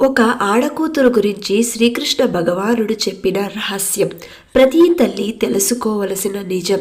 ఒక ఆడకూతురు గురించి శ్రీకృష్ణ భగవానుడు చెప్పిన రహస్యం. ప్రతి తల్లి తెలుసుకోవలసిన నిజం.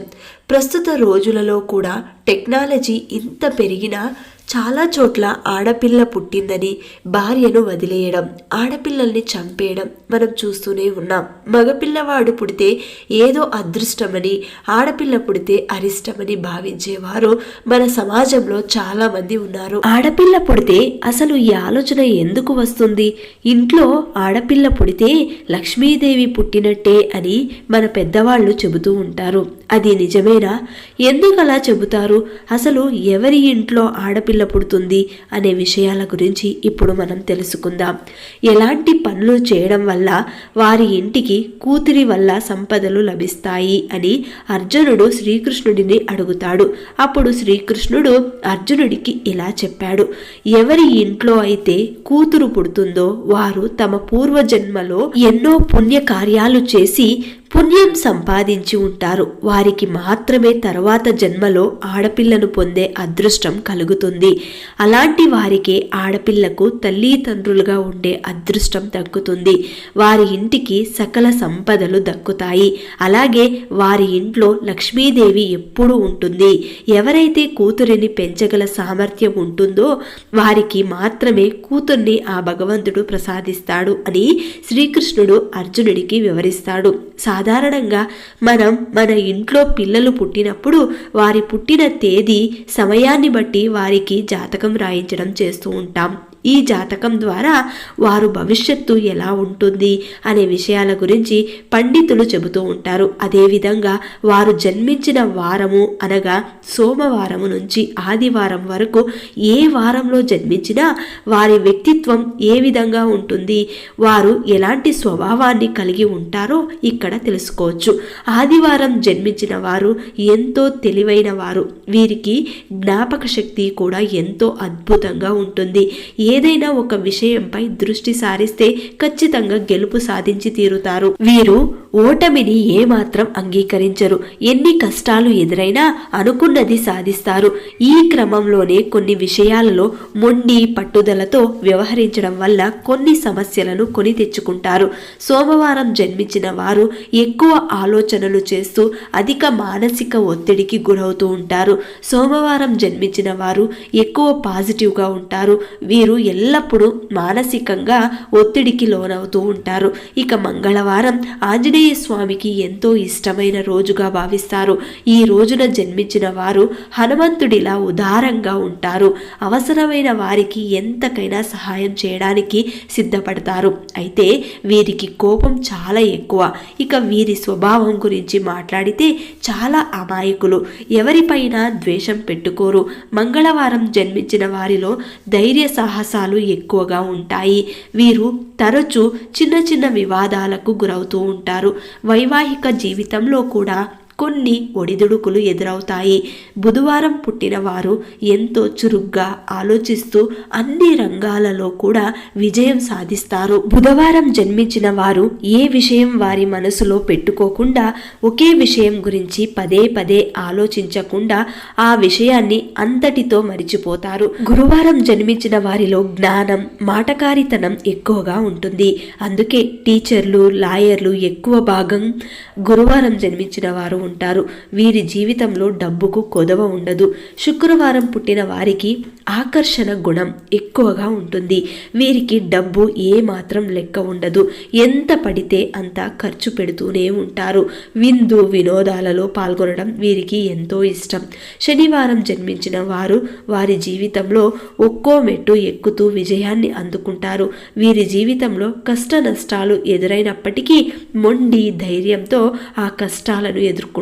ప్రస్తుత రోజులలో కూడా టెక్నాలజీ ఇంత పెరిగినా చాలా చోట్ల ఆడపిల్ల పుట్టిందని భార్యను వదిలేయడం ఆడపిల్లల్ని చంపేయడం మనం చూస్తూనే ఉన్నాం. మగపిల్లవాడు పుడితే ఏదో అదృష్టమని ఆడపిల్ల పుడితే అరిష్టమని భావించేవారు మన సమాజంలో చాలా మంది ఉన్నారు. ఆడపిల్ల పుడితే అసలు ఈ ఆలోచన ఎందుకు వస్తుంది? ఇంట్లో ఆడపిల్ల పుడితే లక్ష్మీదేవి పుట్టినట్టే అని మన పెద్దవాళ్ళు చెబుతూ ఉంటారు. అది నిజమేనా? ఎందుకు అలా చెబుతారు? అసలు ఎవరి ఇంట్లో ఆడపిల్ల పుడుతుంది అనే విషయాల గురించి ఇప్పుడు మనం తెలుసుకుందాం. ఎలాంటి పనులు చేయడం వల్ల వారి ఇంటికి కూతురి వల్ల సంపదలు లభిస్తాయి అని అర్జునుడు శ్రీకృష్ణుడిని అడుగుతాడు. అప్పుడు శ్రీకృష్ణుడు అర్జునుడికి ఇలా చెప్పాడు. ఎవరి ఇంట్లో అయితే కూతురు పుడుతుందో వారు తమ పూర్వజన్మలో ఎన్నో పుణ్య కార్యాలు చేసి పుణ్యం సంపాదించి ఉంటారు. వారికి మాత్రమే తర్వాత జన్మలో ఆడపిల్లను పొందే అదృష్టం కలుగుతుంది. అలాంటి వారికి ఆడపిల్లకు తల్లిదండ్రులుగా ఉండే అదృష్టం దక్కుతుంది. వారి ఇంటికి సకల సంపదలు దక్కుతాయి. అలాగే వారి ఇంట్లో లక్ష్మీదేవి ఎప్పుడూ ఉంటుంది. ఎవరైతే కూతురిని పెంచగల సామర్థ్యం ఉంటుందో వారికి మాత్రమే కూతుర్ని ఆ భగవంతుడు ప్రసాదిస్తాడు అని శ్రీకృష్ణుడు అర్జునుడికి వివరిస్తాడు. సాధారణంగా మనం మన ఇంట్లో పిల్లలు పుట్టినప్పుడు వారి పుట్టిన తేదీ సమయాన్ని బట్టి వారికి జాతకం రాయించడం చేస్తూ ఉంటాం. ఈ జాతకం ద్వారా వారు భవిష్యత్తు ఎలా ఉంటుంది అనే విషయాల గురించి పండితులు చెబుతూ ఉంటారు. అదేవిధంగా వారు జన్మించిన వారము అనగా సోమవారము నుంచి ఆదివారం వరకు ఏ వారంలో జన్మించినా వారి వ్యక్తిత్వం ఏ విధంగా ఉంటుంది వారు ఎలాంటి స్వభావాన్ని కలిగి ఉంటారో ఇక్కడ తెలుసుకోవచ్చు. ఆదివారం జన్మించిన వారు ఎంతో తెలివైన వారు. వీరికి జ్ఞాపక శక్తి కూడా ఎంతో అద్భుతంగా ఉంటుంది. ఏ ఏదైనా ఒక విషయంపై దృష్టి సారిస్తే ఖచ్చితంగా గెలుపు సాధించి తీరుతారు. వీరు ఓటమిని ఏమాత్రం అంగీకరించరు. ఎన్ని కష్టాలు ఎదురైనా అనుకున్నది సాధిస్తారు. ఈ క్రమంలోనే కొన్ని విషయాలలో మొండి పట్టుదలతో వ్యవహరించడం వల్ల కొన్ని సమస్యలను కొని తెచ్చుకుంటారు. సోమవారం జన్మించిన వారు ఎక్కువ ఆలోచనలు చేస్తూ అధిక మానసిక ఒత్తిడికి గురవుతూ ఉంటారు. సోమవారం జన్మించిన వారు ఎక్కువ పాజిటివ్గా ఉంటారు. వీరు ఎల్లప్పుడూ మానసికంగా ఒత్తిడికి లోనవుతూ ఉంటారు. ఇక మంగళవారం ఆంజనేయ స్వామికి ఎంతో ఇష్టమైన రోజుగా భావిస్తారు. ఈ రోజున జన్మించిన వారు హనుమంతుడిలా ఉదారంగా ఉంటారు. అవసరమైన వారికి ఎంతకైనా సహాయం చేయడానికి సిద్ధపడతారు. అయితే వీరికి కోపం చాలా ఎక్కువ. ఇక వీరి స్వభావం గురించి మాట్లాడితే చాలా అమాయకులు. ఎవరిపైన ద్వేషం పెట్టుకోరు. మంగళవారం జన్మించిన వారిలో ధైర్య సాహసాలు ఎక్కువగా ఉంటాయి. వీరు తరచూ చిన్న చిన్న వివాదాలకు గురవుతూ ఉంటారు. వైవాహిక జీవితంలో కూడా కొన్ని ఒడిదుడుకులు ఎదురవుతాయి. బుధవారం పుట్టిన వారు ఎంతో చురుగ్గా ఆలోచిస్తూ అన్ని రంగాలలో కూడా విజయం సాధిస్తారు. బుధవారం జన్మించిన వారు ఏ విషయం వారి మనసులో పెట్టుకోకుండా ఒకే విషయం గురించి పదే పదే ఆలోచించకుండా ఆ విషయాన్ని అంతటితో మరిచిపోతారు. గురువారం జన్మించిన వారిలో జ్ఞానం మాటకారితనం ఎక్కువగా ఉంటుంది. అందుకే టీచర్లు లాయర్లు ఎక్కువ భాగం గురువారం జన్మించిన వారు ఉంటారు. వీరి జీవితంలో డబ్బుకు కొదవ ఉండదు. శుక్రవారం పుట్టిన వారికి ఆకర్షణ గుణం ఎక్కువగా ఉంటుంది. వీరికి డబ్బు ఏ మాత్రం లెక్క ఉండదు. ఎంత పడితే అంత ఖర్చు పెడుతూనే ఉంటారు. విందు వినోదాలలో పాల్గొనడం వీరికి ఎంతో ఇష్టం. శనివారం జన్మించిన వారు వారి జీవితంలో ఒక్కో మెట్టు ఎక్కుతూ విజయాన్ని అందుకుంటారు. వీరి జీవితంలో కష్ట నష్టాలు ఎదురైనప్పటికీ మొండి ధైర్యంతో ఆ కష్టాలను ఎదుర్కొంటారు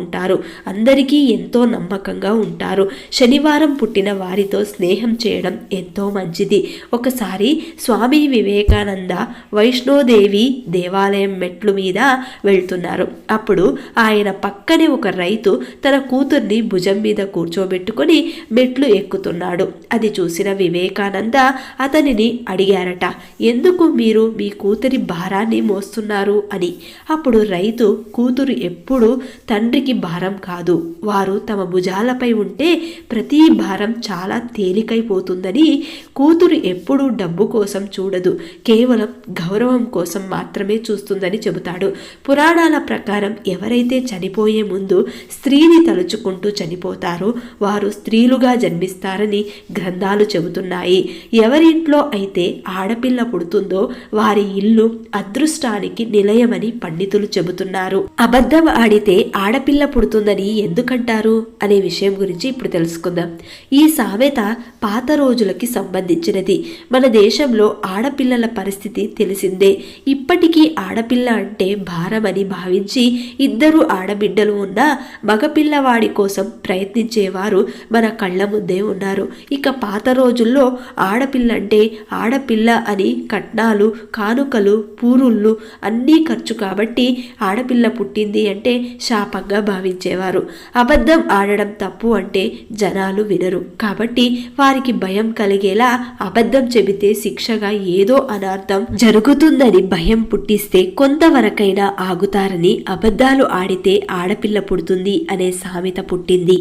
అందరికీ ఎంతో నమ్మకంగా ఉంటారు. శనివారం పుట్టిన వారితో స్నేహం చేయడం ఎంతో మంచిది. ఒకసారి స్వామి వివేకానంద వైష్ణోదేవి దేవాలయం మెట్లు మీద వెళ్తున్నారు. అప్పుడు ఆయన పక్కనే ఒక రైతు తన కూతుర్ని భుజం మీద కూర్చోబెట్టుకొని మెట్లు ఎక్కుతున్నాడు. అది చూసిన వివేకానంద అతనిని అడిగారట ఎందుకు మీరు మీ కూతురి భారాన్ని మోస్తున్నారు? అని. అప్పుడు రైతు కూతురు ఎప్పుడు తండ్రి ఎప్పటికీ భారం కాదు. వారు తమ భుజాలపై ఉంటే ప్రతి భారం చాలా తేలికైపోతుందని కూతురు ఎప్పుడూ డబ్బు కోసం చూడదు. కేవలం గౌరవం కోసం మాత్రమే చూస్తుందని చెబుతాడు. పురాణాల ప్రకారం ఎవరైతే చనిపోయే ముందు స్త్రీని తలుచుకుంటూ చనిపోతారో వారు స్త్రీలుగా జన్మిస్తారని గ్రంథాలు చెబుతున్నాయి. ఎవరింట్లో అయితే ఆడపిల్ల పుడుతుందో వారి ఇల్లు అదృష్టానికి నిలయమని పండితులు చెబుతున్నారు. అబద్ధం ఆడితే ఆడపిల్ల పిల్ల పుడుతుందని ఎందుకంటారు అనే విషయం గురించి ఇప్పుడు తెలుసుకుందాం. ఈ సామెత పాత రోజులకి సంబంధించినది. మన దేశంలో ఆడపిల్లల పరిస్థితి తెలిసిందే. ఇప్పటికీ ఆడపిల్ల అంటే భారమని భావించి ఇద్దరు ఆడబిడ్డలు ఉన్న మగపిల్లవాడి కోసం ప్రయత్నించేవారు మన కళ్ళ ముందే ఉన్నారు. ఇక పాత రోజుల్లో ఆడపిల్ల అంటే ఆడపిల్ల అని కట్నాలు కానుకలు పూరుళ్ళు అన్నీ ఖర్చు కాబట్టి ఆడపిల్ల పుట్టింది అంటే శాపంగా భావించేవారు. అబద్ధం ఆడడం తప్పు అంటే జనాలు వినరు. కాబట్టి వారికి భయం కలిగేలా అబద్ధం చెబితే శిక్షగా ఏదో అనార్థం జరుగుతుందని భయం పుట్టిస్తే కొంతవరకైనా ఆగుతారని అబద్ధాలు ఆడితే ఆడపిల్ల పుడుతుంది అనే సామెత పుట్టింది.